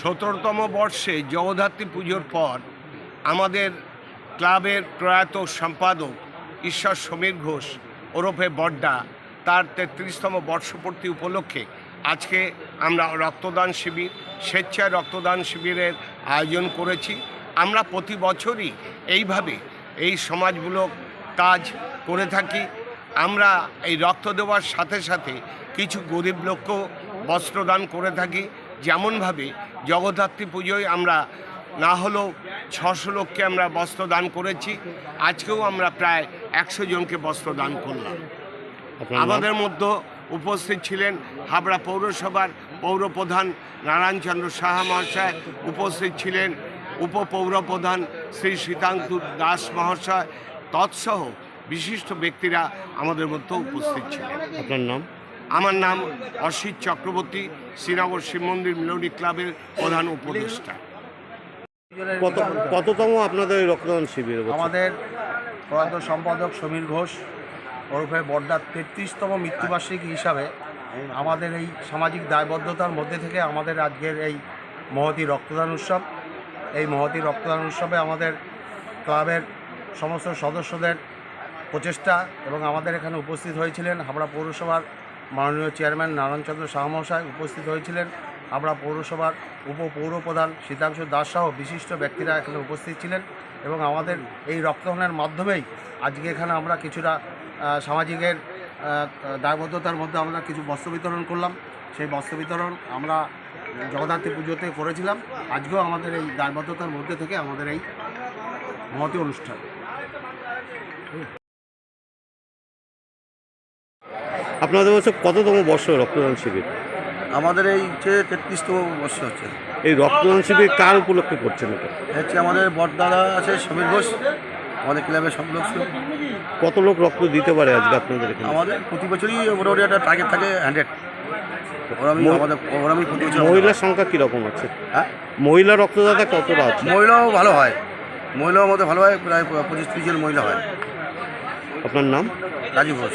সতেরোতম বর্ষে জগদ্ধাত্রী পুজোর পর আমাদের ক্লাবের প্রয়াত সম্পাদক ঈশ্বর সমীর ঘোষ ওরফে বড্ডা তার তেত্রিশতম বর্ষপূর্তি উপলক্ষে আজকে আমরা রক্তদান শিবির, স্বেচ্ছায় রক্তদান শিবিরের আয়োজন করেছি। আমরা প্রতি বছরই এইভাবে এই সমাজমূলক কাজ করে থাকি। আমরা এই রক্ত দেওয়ার সাথে সাথে কিছু গরিব লোককেও বস্ত্রদান করে থাকি। যেমনভাবে জগদ্ধাত্রী পুজোয় আমরা না হলেও ছশো লোককে আমরা বস্ত্র দান করেছি। আজকেও আমরা প্রায় একশো জনকে বস্ত্র দান করলাম। আমাদের মধ্যে উপস্থিত ছিলেন হাবড়া পৌরসভার পৌরপ্রধান নারায়ণচন্দ্র সাহা মহাশয় উপস্থিত ছিলেন উপপৌরপ্রধান শ্রী সীতাঙ্কু দাস মহাশয় তৎসহ বিশিষ্ট ব্যক্তিরা আমাদের মধ্যে উপস্থিত ছিলেন। আপনার নাম? আমার নাম অসিত চক্রবর্তী শ্রীনগর শিব মন্দির মিলনী ক্লাবের প্রধান উপদেষ্টা। কত কততম আপনাদের রক্তদান শিবির আমাদের প্রয়াত সম্পাদক সমীর ঘোষ ওরফে বর্ডার তেত্রিশতম মৃত্যুবার্ষিকী হিসাবে আমাদের এই সামাজিক দায়বদ্ধতার মধ্যে থেকে আমাদের আজকের এই মহতি রক্তদান উৎসব। এই মহতি রক্তদান উৎসবে আমাদের ক্লাবের সমস্ত সদস্যদের প্রচেষ্টা এবং আমাদের এখানে উপস্থিত হয়েছিলেন হাবড়া পৌরসভার মাননীয় চেয়ারম্যান নারায়ণচন্দ্র মহাশয় উপস্থিত হয়েছিলেন। আমরা পৌরসভার উপপৌরপ্রধান শীতাংশু দাস সহ বিশিষ্ট ব্যক্তিরা এখানে উপস্থিত ছিলেন এবং আমাদের এই রক্তদানের মাধ্যমেই আজকে এখানে আমরা কিছুটা সামাজিকের দায়বদ্ধতার মধ্যে আমরা কিছু বস্ত্র বিতরণ করলাম। সেই বস্ত্র বিতরণ আমরা জগদ্ধাত্রী পুজোতে করেছিলাম। আজকেও আমাদের এই দায়বদ্ধতার মধ্যে থেকে আমাদের এই মহতি অনুষ্ঠান। আপনাদের বছর কততম বর্ষ রক্তদান শিবির? আমাদের এই হচ্ছে তেত্রিশতম বর্ষ হচ্ছে। এই রক্তদান শিবির কার উপলক্ষে করছেন এটা? হচ্ছে আমাদের বড়দাদা আছে সমীর ঘোষ। আমাদের ক্লাবের সব লোক। কত লোক রক্ত দিতে পারে আজকে আপনাদের এখানে? আমাদের প্রতি বছরই মোটামুটি একটা টার্গেট থাকে হান্ড্রেড আমাদের মহিলার সংখ্যা কীরকম আছে? হ্যাঁ? মহিলা রক্তদাতা কতটা আছে? মহিলাও ভালো হয়। মহিলাও মধ্যে ভালো হয় প্রায় পঁচিশ ত্রিশ জন মহিলা হয়। আপনার নাম? রাজীব ঘোষ।